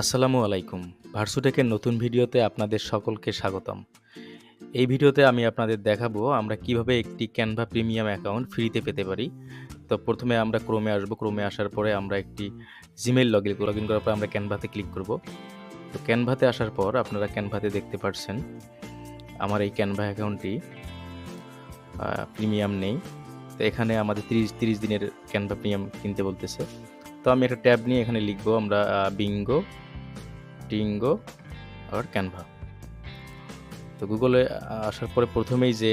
আসসালামু আলাইকুম। ভার্সুটেকের নতুন ভিডিওতে আপনাদের সকলকে স্বাগতম। এই ভিডিওতে আমি আপনাদের দেখাবো আমরা কীভাবে একটি ক্যানভা প্রিমিয়াম অ্যাকাউন্ট ফ্রিতে পেতে পারি। তো প্রথমে আমরা ক্রোমে আসব। ক্রোমে আসার পরে আমরা একটি Gmail log in log in করার পর আমরা ক্যানভাতে ক্লিক করব। তো ক্যানভাতে আসার পর আপনারা ক্যানভাতে দেখতে পাচ্ছেন আমার এই ক্যানভা অ্যাকাউন্টটি প্রিমিয়াম নেই। তো এখানে আমাদের তিরিশ তিরিশ দিনের ক্যানভা প্রিমিয়াম কিনতে বলতেছে। তো আমি একটা ট্যাব নিয়ে এখানে লিখব আমরা বিঙ্গো টিঙ্গো আর ক্যানভা তো গুগলে আসার পরে প্রথমেই যে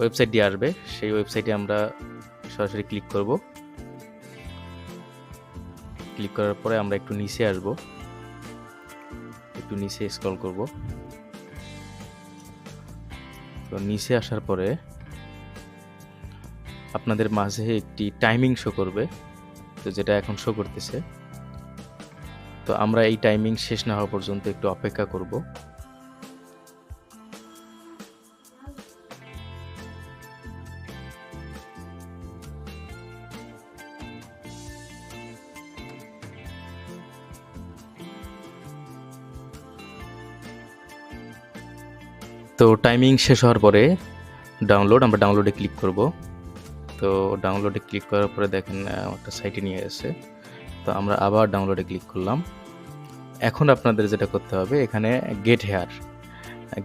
ওয়েবসাইটটি আসবে, সেই ওয়েবসাইটে আমরা সরাসরি ক্লিক করব। ক্লিক করার পরে আমরা একটু নিচে আসব। একটু নিচে স্ক্রল করব। তো নিচে আসার পরে আপনাদের মাঝে একটি টাইমিং শো করবে। তো যেটা এখন শো করতেছে। তো আমরা এই টাইমিং শেষ না হওয়া পর্যন্ত একটু অপেক্ষা করব। তো টাইমিং শেষ হওয়ার পরে ডাউনলোড আমরা ডাউনলোডে ক্লিক করব। তো ডাউনলোডে ক্লিক করার পরে দেখেন একটা সাইটে নিয়ে এসে তো আমরা আবার ডাউনলোডে ক্লিক করলাম। এখন আপনাদের যেটা করতে হবে, এখানে গেট হেয়ার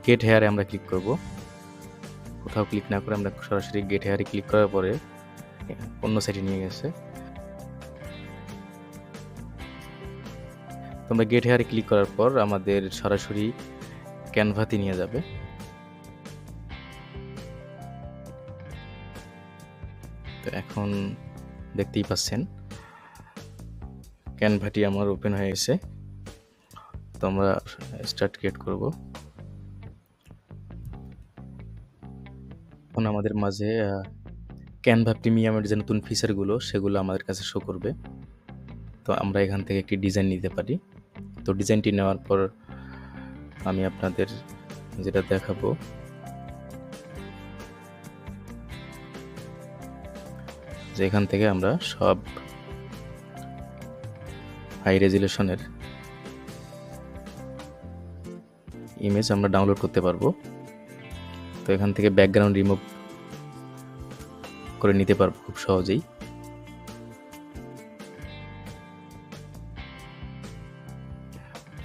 গেট হেয়ারে আমরা ক্লিক করব। কোথাও ক্লিক না করে আমরা সরাসরি গেট হেয়ারে ক্লিক করার পরে অন্য সাইটে নিয়ে গেছে। তো আমরা গেট হেয়ারে ক্লিক করার পর আমাদের সরাসরি ক্যানভাতে নিয়ে যাবে। তো এখন দেখতেই পাচ্ছেন। ক্যানভাটি আমার ওপেন হয়ে গেছে। তো আমরা স্টার্ট ক্রিয়েট করব। এখন আমাদের মাঝে ক্যানভা প্রিমিয়ামের যে নতুন ফিচারগুলো সেগুলো আমাদের কাছে শো করবে। তো আমরা এখান থেকে একটি ডিজাইন নিতে পারি। তো ডিজাইনটি নেওয়ার পর আমি আপনাদের যেটা দেখাবো যে এখান থেকে আমরা সব হাই রেজুলেশনের ইমেজ আমরা ডাউনলোড করতে পারব। তো এখান থেকে ব্যাকগ্রাউন্ড রিমুভ করে নিতে পারব খুব সহজেই।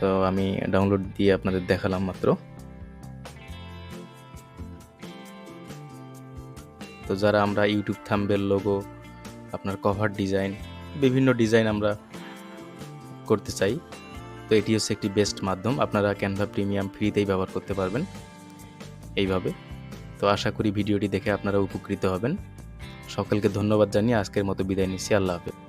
তো আমি ডাউনলোড দিয়ে আপনাদের দেখালাম মাত্র। তো যারা আমরা ইউটিউব থাম্বেল লোগো আপনার কভার ডিজাইন বিভিন্ন ডিজাইন আমরা করতে চাই। তো এটি হচ্ছে একটি বেস্ট মাধ্যম। আপনারা ক্যানভা প্রিমিয়াম ফ্রিতেই ব্যবহার করতে পারবেন এইভাবে। তো আশা করি ভিডিওটি দেখে আপনারা উপকৃত হবেন। সকলকে ধন্যবাদ জানিয়ে আজকের মতো বিদায় নিচ্ছি। আল্লাহ হাফেজ।